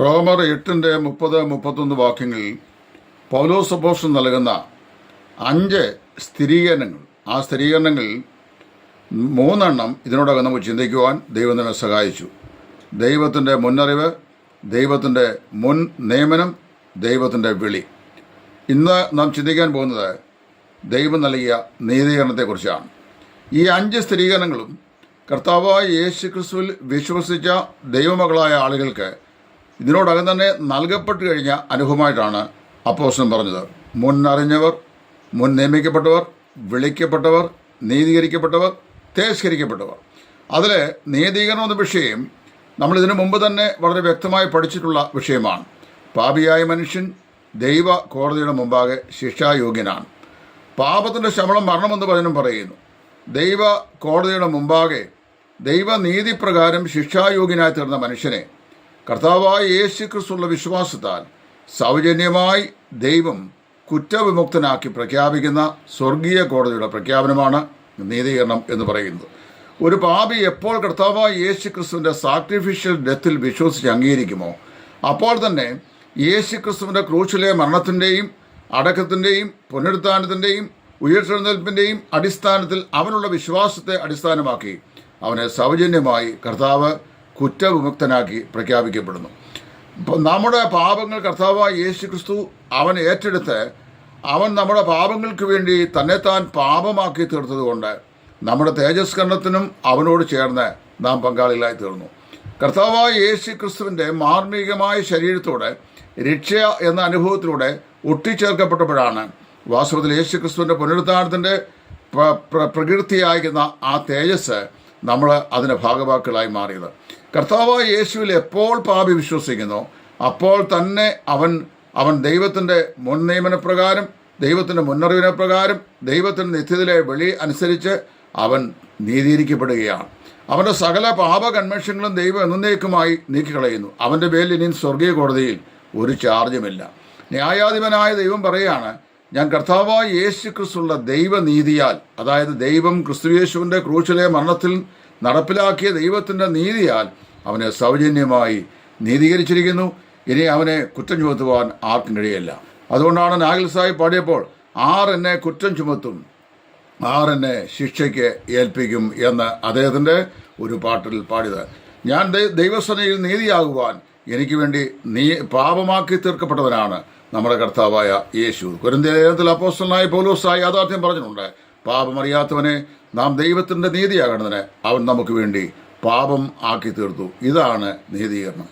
റോമർ എട്ടിന്റെ മുപ്പത് മുപ്പത്തൊന്ന് വാക്യങ്ങളിൽ പൗലോസ് അപ്പോസ്റ്റൽ നൽകുന്ന അഞ്ച് സ്ഥിരീകരണങ്ങൾ. ആ സ്ഥിരീകരണങ്ങളിൽ മൂന്നെണ്ണം ഇതിനോടകം നമുക്ക് ചിന്തിക്കുവാൻ ദൈവം നമ്മെ സഹായിച്ചു. ദൈവത്തിന്റെ മുന്നറിവ് ദൈവത്തിന്റെ മുൻ നിയമനം ദൈവത്തിന്റെ വിളി. ഇന്ന് നാം ചിന്തിക്കാൻ പോകുന്നത് ദൈവം നൽകിയ നീതീകരണത്തെക്കുറിച്ചാണ്. ഈ അഞ്ച് സ്ഥിരീകരണങ്ങളും കർത്താവായ യേശു ക്രിസ്തുവിൽ വിശ്വസിച്ച ദൈവമകളായ ആളുകൾക്ക് ഇതിനോടകം തന്നെ നൽകപ്പെട്ട് കഴിഞ്ഞ അനുഭവമായിട്ടാണ് അപ്പോസ്റ്റൻ പറഞ്ഞത്. മുൻ അറിഞ്ഞവർ മുൻ നിയമിക്കപ്പെട്ടവർ വിളിക്കപ്പെട്ടവർ നീതീകരിക്കപ്പെട്ടവർ തേസ്കരിക്കപ്പെട്ടവർ അതിൽ നീതീകരണം എന്ന വിഷയം നമ്മൾ ഇതിനു മുമ്പ് തന്നെ വളരെ വ്യക്തമായി പഠിച്ചിട്ടുള്ള വിഷയമാണ്. പാപിയായ മനുഷ്യൻ ദൈവ കോടതിയുടെ മുമ്പാകെ ശിക്ഷായോഗ്യനാണ്. പാപത്തിന്റെ ശമളം മരണമെന്ന് പലരും പറയുന്നു. ദൈവ കോടതിയുടെ മുമ്പാകെ ദൈവനീതിപ്രകാരം ശിക്ഷായോഗ്യനായി തീർന്ന മനുഷ്യനെ കർത്താവായ യേശു ക്രിസ്തുള്ള വിശ്വാസത്താൽ സൗജന്യമായി ദൈവം കുറ്റവിമുക്തനാക്കി പ്രഖ്യാപിക്കുന്ന സ്വർഗീയ കോടതിയുടെ പ്രഖ്യാപനമാണ് നീതീകരണം എന്ന് പറയുന്നത്. ഒരു പാപി എപ്പോൾ കർത്താവായ യേശു ക്രിസ്തുവിന്റെ സാക്രിഫിഷ്യൽ ഡെത്തിൽ വിശ്വസിച്ച് അംഗീകരിക്കുമോ? അപ്പോൾ തന്നെ യേശു ക്രിസ്തുവിന്റെ ക്രൂശിലെ മരണത്തിന്റെയും അടക്കത്തിന്റെയും പുനരുത്ഥാനത്തിന്റെയും ഉയർത്തെഴുന്നേൽപ്പിന്റെയും അടിസ്ഥാനത്തിൽ അവനുള്ള വിശ്വാസത്തെ അടിസ്ഥാനമാക്കി അവനെ സൗജന്യമായി കർത്താവ് കുറ്റവിമുക്തനാക്കി പ്രഖ്യാപിക്കപ്പെടുന്നു. ഇപ്പം നമ്മുടെ പാപങ്ങൾ കർത്താവായ യേശു ക്രിസ്തു അവൻ ഏറ്റെടുത്ത് അവൻ നമ്മുടെ പാപങ്ങൾക്ക് വേണ്ടി തന്നെത്താൻ പാപമാക്കി തീർത്തതുകൊണ്ട് നമ്മുടെ തേജസ്കരണത്തിനും അവനോട് ചേർന്ന് നാം പങ്കാളികളായി തീർന്നു. കർത്താവായ യേശു ക്രിസ്തുവിന്റെ മാർമികമായ ശരീരത്തോടെ രക്ഷ എന്ന അനുഭവത്തിലൂടെ ഒട്ടിച്ചേർക്കപ്പെട്ടപ്പോഴാണ് വാസ്തവത്തിൽ യേശു ക്രിസ്തുവിന്റെ പുനരുദ്ധാരണത്തിന്റെ പ്ര- പ്ര- പ്രകൃതിയായിരിക്കുന്ന ആ തേജസ് നമ്മൾ അതിന്റെ ഭാഗവാക്കുകളായി മാറിയത്. കർത്താവായ യേശുവിൽ എപ്പോൾ പാപി വിശ്വസിക്കുന്നു അപ്പോൾ തന്നെ അവൻ അവൻ ദൈവത്തിന്റെ മുൻ നിയമനപ്രകാരം ദൈവത്തിന്റെ മുന്നറിവിനെ പ്രകാരം ദൈവത്തിന്റെ നിത്യത്തിലെ വെളി അനുസരിച്ച് അവൻ നീതിയിരിക്കപ്പെടുകയാണ് അവന്റെ സകല പാപ കൺവെൻഷനുകളും ദൈവം എന്നേക്കുമായി നീക്കിക്കളയുന്നു. അവന്റെ പേരിൽ ഇനി സ്വർഗീയ കോടതിയിൽ ഒരു ചാർജുമില്ല ന്യായാധിപനായ ദൈവം പറയുകയാണ് ഞാൻ കർത്താവായ യേശു ക്രിസ്തുള്ള ദൈവനീതിയാൽ അതായത് ദൈവം ക്രിസ്തുയേശുവിന്റെ ക്രൂശിലെ മരണത്തിൽ നടപ്പിലാക്കിയ ദൈവത്തിന്റെ നീതിയാൽ അവനെ സൗജന്യമായി നീതീകരിച്ചിരിക്കുന്നു. ഇനി അവനെ കുറ്റം ചുമത്തുവാൻ ആർക്കും കഴിയല്ല. അതുകൊണ്ടാണ് നാഗൽ സാഹിബ് പാടിയപ്പോൾ ആർ എന്നെ കുറ്റം ചുമത്തും ആർ എന്നെ ശിക്ഷയ്ക്ക് ഏൽപ്പിക്കും എന്ന് അദ്ദേഹത്തിന്റെ ഒരു പാട്ടിൽ പാടിയത്. ഞാൻ ദൈവസനയിൽ നീതിയാകുവാൻ എനിക്ക് വേണ്ടി നീ പാപമാക്കി തീർക്കപ്പെട്ടവനാണ് നമ്മുടെ കർത്താവായ യേശു. കുരന്തേലത്തിൽ അപ്പോസ്റ്റലായ പൗലോസായി യാഥാർത്ഥ്യം പറഞ്ഞിട്ടുണ്ട്. പാപമറിയാത്തവനെ നാം ദൈവത്തിന്റെ നീതിയാകേണ്ടതിന് അവൻ നമുക്ക് വേണ്ടി പാപം ആക്കി തീർത്തു ഇതാണ് നീതീകരണം.